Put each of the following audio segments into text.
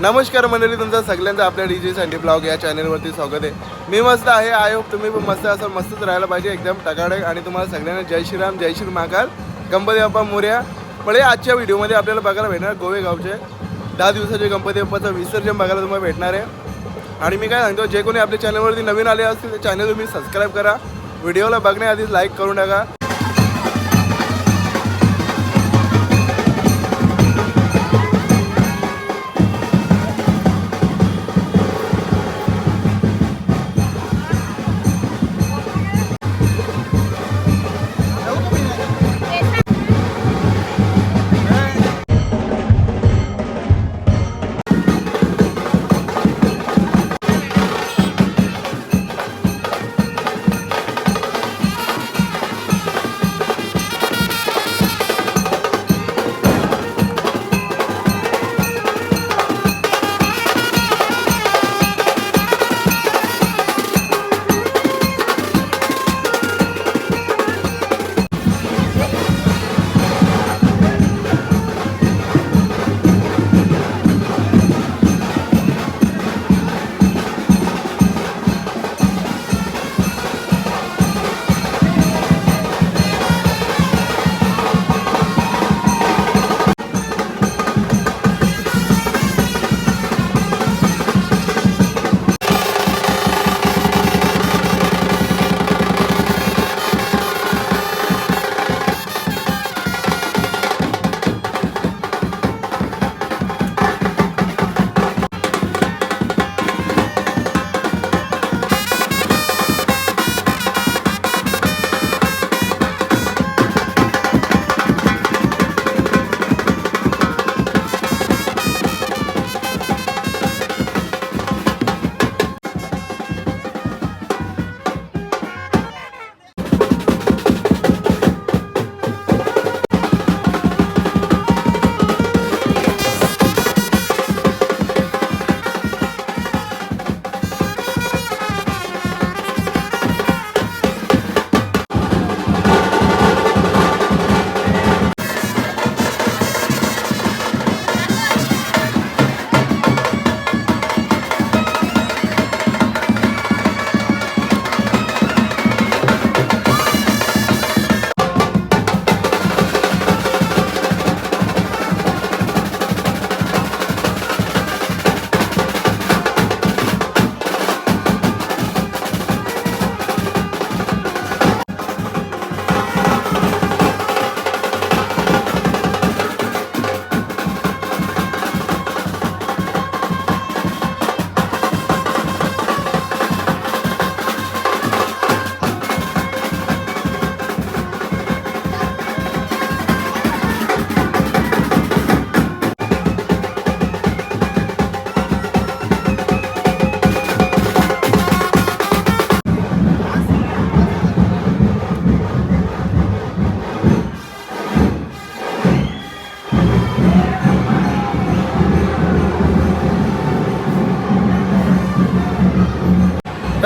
नमस्कार मंडळी तुमचं सगळ्यांचं आपल्या डी जे सँडी ब्लॉग या चॅनलवरती स्वागत आहे. मी मस्त आहे आय होप तुम्ही पण मस्त असं मस्तच राहायला पाहिजे एकदम टकाडक आणि तुम्हाला सगळ्यांना जय श्रीराम जय श्री महाकाल. गणपती बाप्पा मोर्या. पण हे आजच्या व्हिडिओमध्ये आपल्याला बघायला भेटणार गोवे गावचे. दहा दिवसाचे गणपती बाप्पाचं विसर्जन बघायला तुम्हाला भेटणार आहे. आणि मी काय सांगतो जे कोणी आपल्या चॅनलवरती नवीन आले असतील ते चॅनल तुम्ही सबस्क्राईब करा. व्हिडिओला बघण्याआधीच लाईक करून टाका.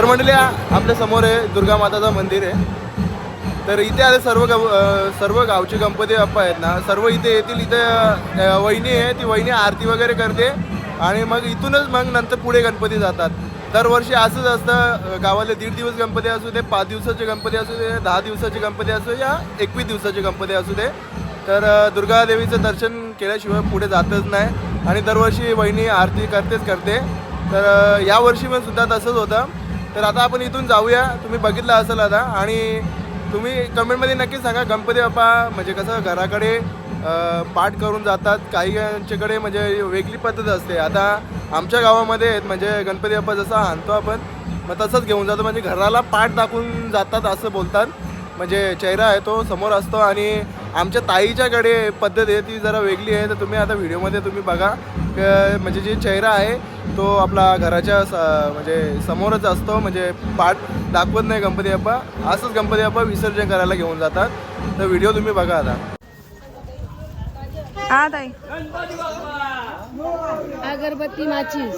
तर मंडळी आपल्यासमोर आहे दुर्गा माताचं मंदिर आहे. तर इथे आले सर्व गाव सर्व गावचे गणपती बाप्पा आहेत ना सर्व इथे येतील इथे वहिनी आहे ती वहिनी आरती वगैरे करते आणि मग इथूनच मग नंतर पुढे गणपती जातात. दरवर्षी असंच असतं गावाला गावाले दीड दिवस गणपती असू दे पाच दिवसाचे गणपती असू दे दहा दिवसाचे गणपती असू दे या एकवीस दिवसाचे गणपती असू दे. तर दुर्गादेवीचं दर्शन केल्याशिवाय पुढे जातच नाही आणि दरवर्षी वहिनी आरती करतेच करते. तर यावर्षी पण सुद्धा तसंच होतं. तर आता आपण इथून जाऊया. तुम्ही बघितलं असेल आता. आणि तुम्ही कमेंटमध्ये नक्की सांगा गणपती बाप्पा म्हणजे कसं घराकडे पाठ करून जातात. काही यांच्याकडे म्हणजे वेगळी पद्धत असते. आता आमच्या गावामध्ये आहेत म्हणजे गणपती बाप्पा जसा आणतो आपण मग तसंच घेऊन जातो. म्हणजे घराला पाठ दाखवून जातात असं बोलतात. म्हणजे चेहरा आहे तो समोर असतो आणि आमच्या ताईच्याकडे पद्धत आहे ती जरा वेगळी आहे. तर तुम्ही आता व्हिडिओमध्ये तुम्ही बघा. म्हणजे जे चेहरा आहे तो आपला घराच्या स म्हणजे समोरच असतो म्हणजे पाठ दाखवत नाही गणपती बाप्पा. असंच गणपती बाप्पा विसर्जन करायला घेऊन जातात. तर व्हिडिओ तुम्ही बघा आता. हा ताई. अगरबत्ती माचीस.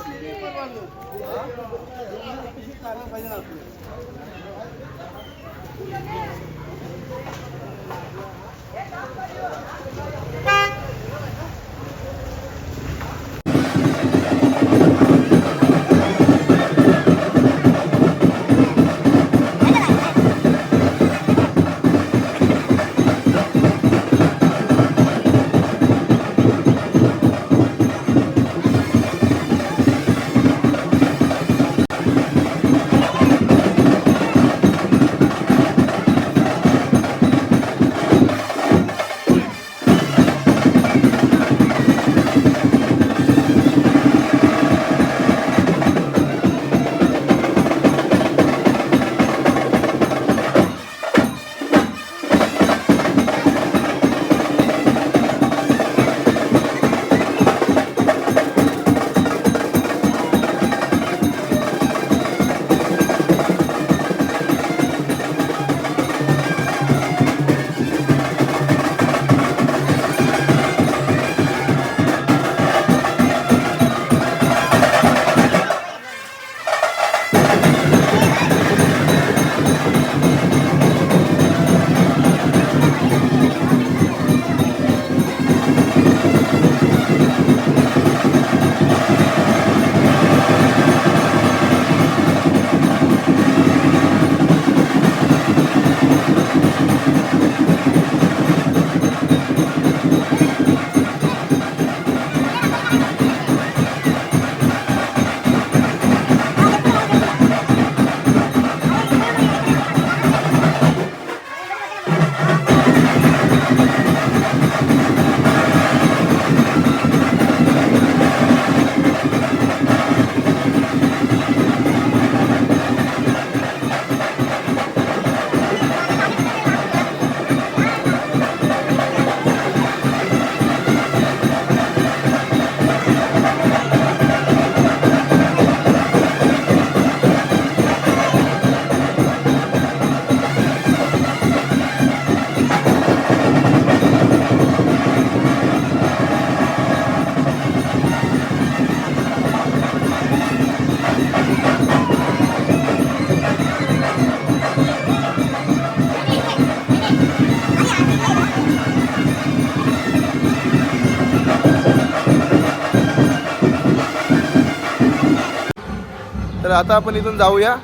तर आता आपण इथून जाऊया.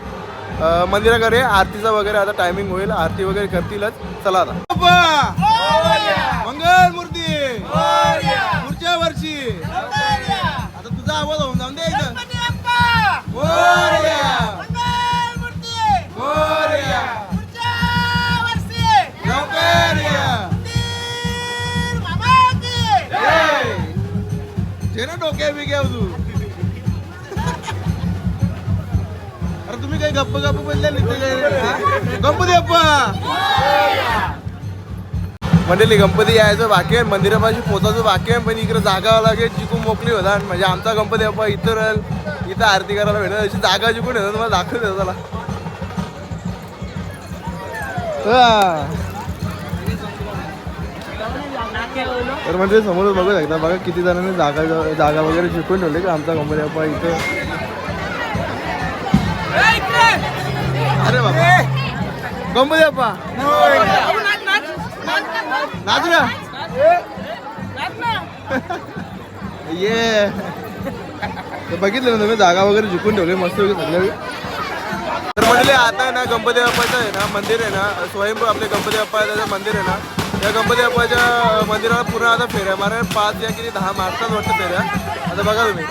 मंदिराकडे. आरतीचा वगैरे आता टायमिंग होईल. आरती वगैरे करतीलच. चला आता. मंगल मूर्ती! पुढच्या वर्षी! आता तुझा आवाज होऊन जाऊन दे डोक्या बिक्या तू तुम्ही काही गप्प गप्प बदल्या गणपती अप्पा मंडळी गणपती यायचं बाकी आहे. मंदिरापाशी पोचायचं बाकी आहे पण इकडे जागा लागेल जिकून मोकळी होता म्हणजे आमचा गणपती अप्पा इथं राहील इथं आरती करायला भेटेल. अशी जागा जिकून येतात तुम्हाला दाखवत येतो त्याला तर म्हणजे समोर बघू शकता बघा किती जणांनी जागा जागा वगैरे शिकून ठेवली की? आमचा गणपती अप्पा इथं. अरे बाबा गणपती अप्पा नाच ना ये. बघितलं ना तुम्ही? जागा वगैरे जिंकून ठेवली मस्त सगळे तर म्हटले आता ना गणपती बाप्पाचं आहे ना मंदिर आहे ना. स्वयंभू आपले गणपती बाप्पा त्याचं मंदिर आहे ना त्या गणपती बाप्पाच्या मंदिराला पूर्ण आता फेऱ्या मारा पाच या किती दहा मारतात वाटतं फेऱ्या. आता बघा तुम्ही.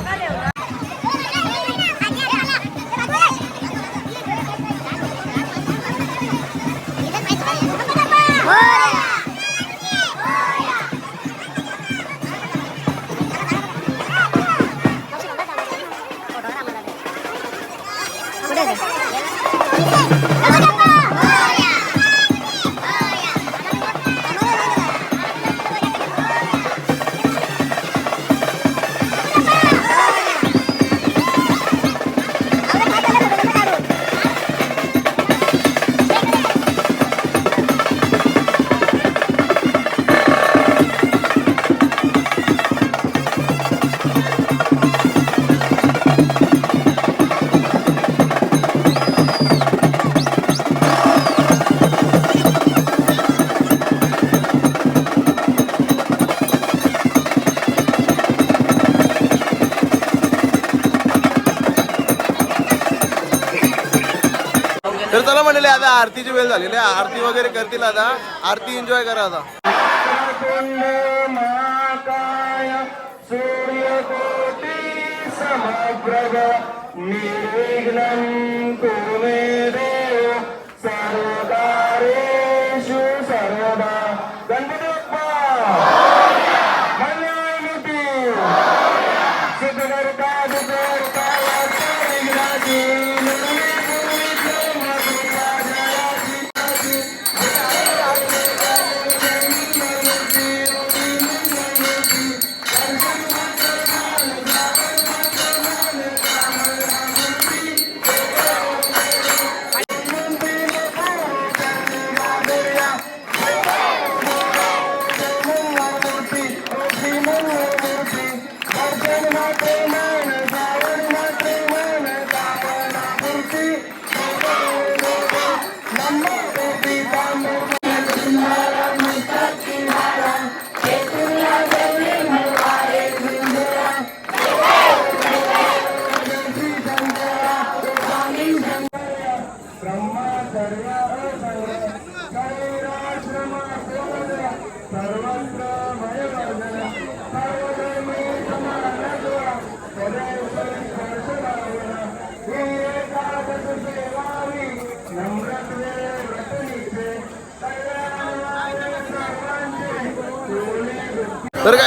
तर चला म्हणले आता आरतीची वेळ झालेली आहे. आरती वगैरे करतील आता. आरती एन्जॉय करा आता. समप्रभ निर्विघ्नं happy.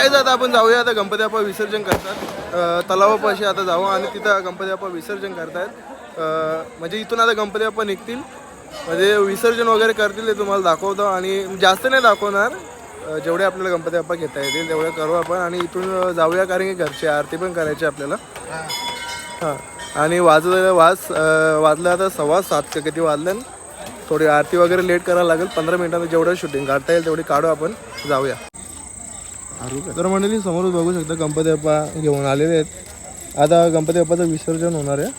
काय आता आपण जाऊया. आता गणपती बाप्पा विसर्जन करतात. तलावापाशी आता जाऊ आणि तिथं गणपती बाप्पा विसर्जन करतायत. म्हणजे इथून आता गणपती बाप्पा निघतील. म्हणजे विसर्जन वगैरे करतील ते तुम्हाला दाखवतो आणि जास्त नाही दाखवणार. जेवढे आपल्याला गणपती बाप्पा घेता येतील तेवढे करू आपण आणि इथून जाऊया कारण की घरची आरती पण करायची आपल्याला. हां. आणि वाजलं वाज वाजलं आता सव्वा सात किती वाजलं? थोडी आरती वगैरे लेट करायला लागेल. पंधरा मिनिटांत जेवढं शूटिंग काढता येईल तेवढी काढू आपण. जाऊया. तर मंडळी समोरच बघू शकता गणपती बाप्पा घेऊन आलेले आहेत. आता गणपती बाप्पाचं विसर्जन होणार आहे.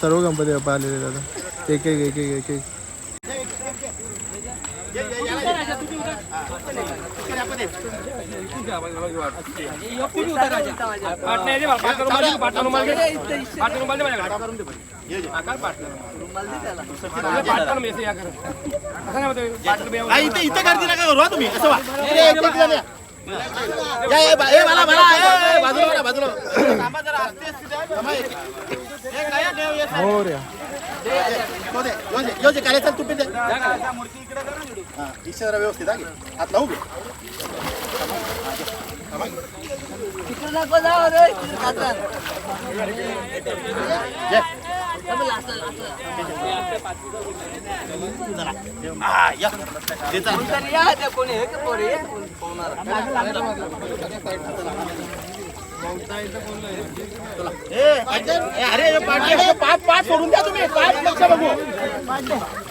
सर्व गणपती बाप्पा आलेले आहेत आता. एक एक एक एक एक एक. इथे इथे गर्दी नका करू हा तुम्ही असं मला, बाजूला बाजूला थांबा जरा, काय, मोरया तू व्यवस्थित हा हात लावू अरे हे पाठ हे पाठ पाठ सोडून द्या तुम्ही. पाठ लक्ष बघू.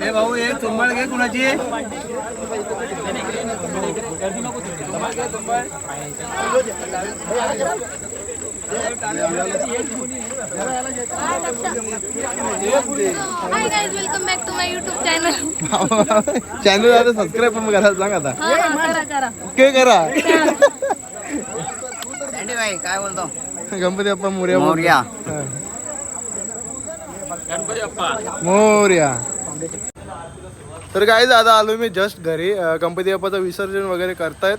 ना भाऊ एक चुंबळ घे कुणाची? Hi guys welcome back to my YouTube channel channel आता सबस्क्राईब पण करायला सांग आता. करा करा. काय करा. भाई काय बोलतो? गणपती बाप्पा मोर्या. मोरया. हा. मोरया तर काय आता आलो मी जस्ट घरी. गणपती बाप्पाचं विसर्जन वगैरे करतायत.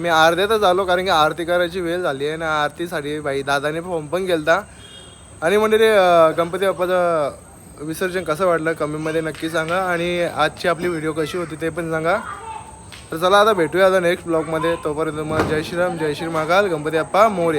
मी अर्ध्यातच आलो कारण की आरती करायची वेळ झाली आहे आणि आरतीसाठी बाई दादाने फॉर्म पण केलता आणि म्हणजे रे गणपती बाप्पाचं विसर्जन कसं वाटलं कमेंटमध्ये नक्की सांगा. आणि आजची आपली व्हिडिओ कशी होती ते पण सांगा. तर चला आता भेटूया आता नेक्स्ट ब्लॉगमध्ये तोपर्यंत मग जय श्रीराम जय श्री महाकाल गणपती बाप्पा मोर्या.